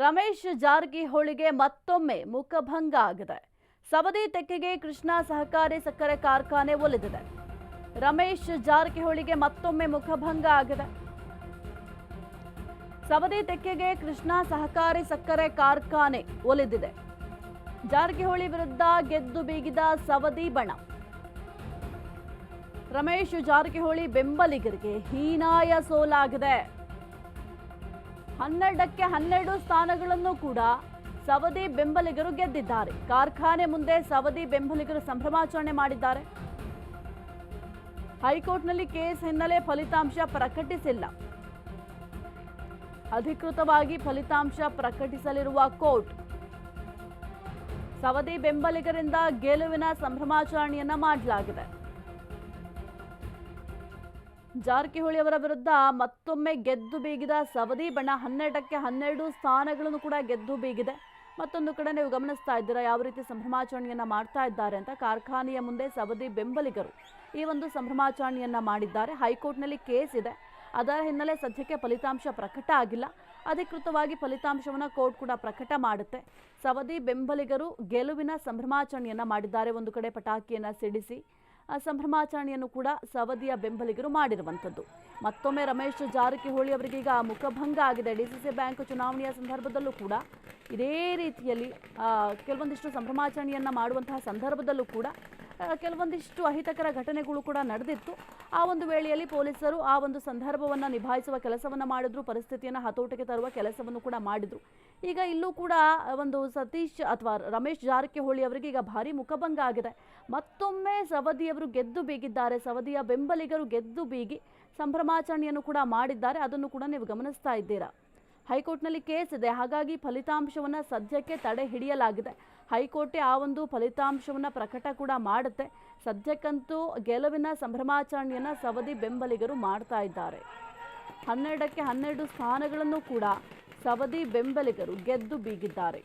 ರಮೇಶ್ ಜಾರಕಿಹೊಳಿಗೆ ಮತ್ತೊಮ್ಮೆ ಮುಖಭಂಗ ಆಗಿದೆ. ಸವದಿ ತೆಕ್ಕೆಗೆ ಕೃಷ್ಣ ಸಹಕಾರಿ ಸಕ್ಕರೆ ಕಾರ್ಖಾನೆ ಒಲಿದಿದೆ. ರಮೇಶ್ ಜಾರಕಿಹೊಳಿಗೆ ಮತ್ತೊಮ್ಮೆ ಮುಖಭಂಗ ಆಗಿದೆ. ಸವದಿ ತೆಕ್ಕೆಗೆ ಕೃಷ್ಣ ಸಹಕಾರಿ ಸಕ್ಕರೆ ಕಾರ್ಖಾನೆ ಒಲಿದಿದೆ. ಜಾರಕಿಹೊಳಿ ವಿರುದ್ಧ ಗೆದ್ದು ಬೀಗಿದ ಸವದಿ ಬಣ. ರಮೇಶ್ ಜಾರಕಿಹೊಳಿ ಬೆಂಬಲಿಗರಿಗೆ ಹೀನಾಯ ಸೋಲಾಗಿದೆ. ಹನ್ನೆರಡಕ್ಕೆ ಹನ್ನೆರಡು ಸ್ಥಾನಗಳನ್ನು ಕೂಡ ಸವದಿ ಬೆಂಬಲಿಗರು ಗೆದ್ದಿದ್ದಾರೆ. ಕಾರ್ಖಾನೆ ಮುಂದೆ ಸವದಿ ಬೆಂಬಲಿಗರು ಸಂಭ್ರಮಾಚರಣೆ ಮಾಡಿದ್ದಾರೆ. ಹೈಕೋರ್ಟ್ನಲ್ಲಿ ಕೇಸ್ ಹಿನ್ನೆಲೆ ಫಲಿತಾಂಶ ಪ್ರಕಟಿಸಿಲ್ಲ. ಅಧಿಕೃತವಾಗಿ ಫಲಿತಾಂಶ ಪ್ರಕಟಿಸಲಿರುವ ಕೋರ್ಟ್ ಸವದಿ ಬೆಂಬಲಿಗರಿಂದ ಗೆಲುವಿನ ಸಂಭ್ರಮಾಚರಣೆಯನ್ನ ಮಾಡಲಾಗಿದೆ. ಜಾರಕಿಹೊಳಿ ಅವರ ವಿರುದ್ಧ ಮತ್ತೊಮ್ಮೆ ಗೆದ್ದು ಬೀಗಿದ ಸವದಿ ಬಣ್ಣ ಹನ್ನೆರಡಕ್ಕೆ ಹನ್ನೆರಡು ಸ್ಥಾನಗಳನ್ನು ಕೂಡ ಗೆದ್ದು ಬೀಗಿದೆ. ಮತ್ತೊಂದು ಕಡೆ ನೀವು ಗಮನಿಸ್ತಾ ಇದ್ದೀರಾ, ಯಾವ ರೀತಿ ಸಂಭ್ರಮಾಚರಣೆಯನ್ನ ಮಾಡ್ತಾ ಇದ್ದಾರೆ ಅಂತ? ಕಾರ್ಖಾನೆಯ ಮುಂದೆ ಸವದಿ ಬೆಂಬಲಿಗರು ಈ ಒಂದು ಸಂಭ್ರಮಾಚರಣೆಯನ್ನ ಮಾಡಿದ್ದಾರೆ. ಹೈಕೋರ್ಟ್ನಲ್ಲಿ ಕೇಸ್ ಇದೆ. ಅದರ ಹಿನ್ನೆಲೆ ಸದ್ಯಕ್ಕೆ ಫಲಿತಾಂಶ ಪ್ರಕಟ ಆಗಿಲ್ಲ. ಅಧಿಕೃತವಾಗಿ ಫಲಿತಾಂಶವನ್ನು ಕೋರ್ಟ್ ಕೂಡ ಪ್ರಕಟ ಮಾಡುತ್ತೆ. ಸವದಿ ಬೆಂಬಲಿಗರು ಗೆಲುವಿನ ಸಂಭ್ರಮಾಚರಣೆಯನ್ನ ಮಾಡಿದ್ದಾರೆ. ಒಂದು ಕಡೆ ಪಟಾಕಿಯನ್ನ ಸಿಡಿಸಿ ಸಂಭ್ರಮಾಚರಣೆಯನ್ನು ಕೂಡ ಸವದಿಯ ಬೆಂಬಲಿಗರು ಮಾಡಿರುವಂಥದ್ದು. ಮತ್ತೊಮ್ಮೆ ರಮೇಶ್ ಜಾರಕಿಹೊಳಿ ಅವರಿಗೆ ಈಗ ಮುಖಭಂಗ ಆಗಿದೆ. ಡಿಸಿಸಿ ಬ್ಯಾಂಕ್ ಚುನಾವಣೆಯ ಸಂದರ್ಭದಲ್ಲೂ ಕೂಡ ಇದೇ ರೀತಿಯಲ್ಲಿ ಕೆಲವೊಂದಿಷ್ಟು ಸಂಭ್ರಮಾಚರಣೆಯನ್ನು ಮಾಡುವಂತಹ ಸಂದರ್ಭದಲ್ಲೂ ಕೂಡ ಕೆಲವೊಂದಿಷ್ಟು ಅಹಿತಕರ ಘಟನೆಗಳು ಕೂಡ ನಡೆದಿತ್ತು. ಆ ಒಂದು ವೇಳೆಯಲ್ಲಿ ಪೊಲೀಸರು ಆ ಒಂದು ಸಂದರ್ಭವನ್ನು ನಿಭಾಯಿಸುವ ಕೆಲಸವನ್ನು ಮಾಡಿದ್ರು, ಪರಿಸ್ಥಿತಿಯನ್ನು ಹತೋಟಿಗೆ ತರುವ ಕೆಲಸವನ್ನು ಕೂಡ ಮಾಡಿದ್ರು. ಈಗ ಇಲ್ಲೂ ಕೂಡ ಒಂದು ಸತೀಶ್ ಅಥವಾ ರಮೇಶ್ ಜಾರಕಿಹೊಳಿ ಅವರಿಗೆ ಈಗ ಭಾರಿ ಮುಖಭಂಗ ಆಗಿದೆ. ಮತ್ತೊಮ್ಮೆ ಸವದಿಯವರು ಗೆದ್ದು ಬೀಗಿದ್ದಾರೆ. ಸವದಿಯ ಬೆಂಬಲಿಗರು ಗೆದ್ದು ಬೀಗಿ ಸಂಭ್ರಮಾಚರಣೆಯನ್ನು ಕೂಡ ಮಾಡಿದ್ದಾರೆ. ಅದನ್ನು ಕೂಡ ನೀವು ಗಮನಿಸ್ತಾ ಇದ್ದೀರಾ? ಹೈಕೋರ್ಟ್ನಲ್ಲಿ ಕೇಸ್ ಇದೆ. ಹಾಗಾಗಿ ಫಲಿತಾಂಶವನ್ನು ಸದ್ಯಕ್ಕೆ ತಡೆ ಹಿಡಿಯಲಾಗಿದೆ. ಹೈಕೋರ್ಟೇ ಆ ಒಂದು ಫಲಿತಾಂಶವನ್ನು ಪ್ರಕಟ ಕೂಡ ಮಾಡುತ್ತೆ. ಸದ್ಯಕ್ಕಂತೂ ಗೆಲುವಿನ ಸಂಭ್ರಮಾಚರಣೆಯನ್ನು ಸವದಿ ಬೆಂಬಲಿಗರು ಮಾಡ್ತಾ ಇದ್ದಾರೆ. ಹನ್ನೆರಡಕ್ಕೆ ಹನ್ನೆರಡು ಸ್ಥಾನಗಳನ್ನು ಕೂಡ ಸವದಿ ಬೆಂಬಲಿಗರು ಗೆದ್ದು ಬೀಗಿದ್ದಾರೆ.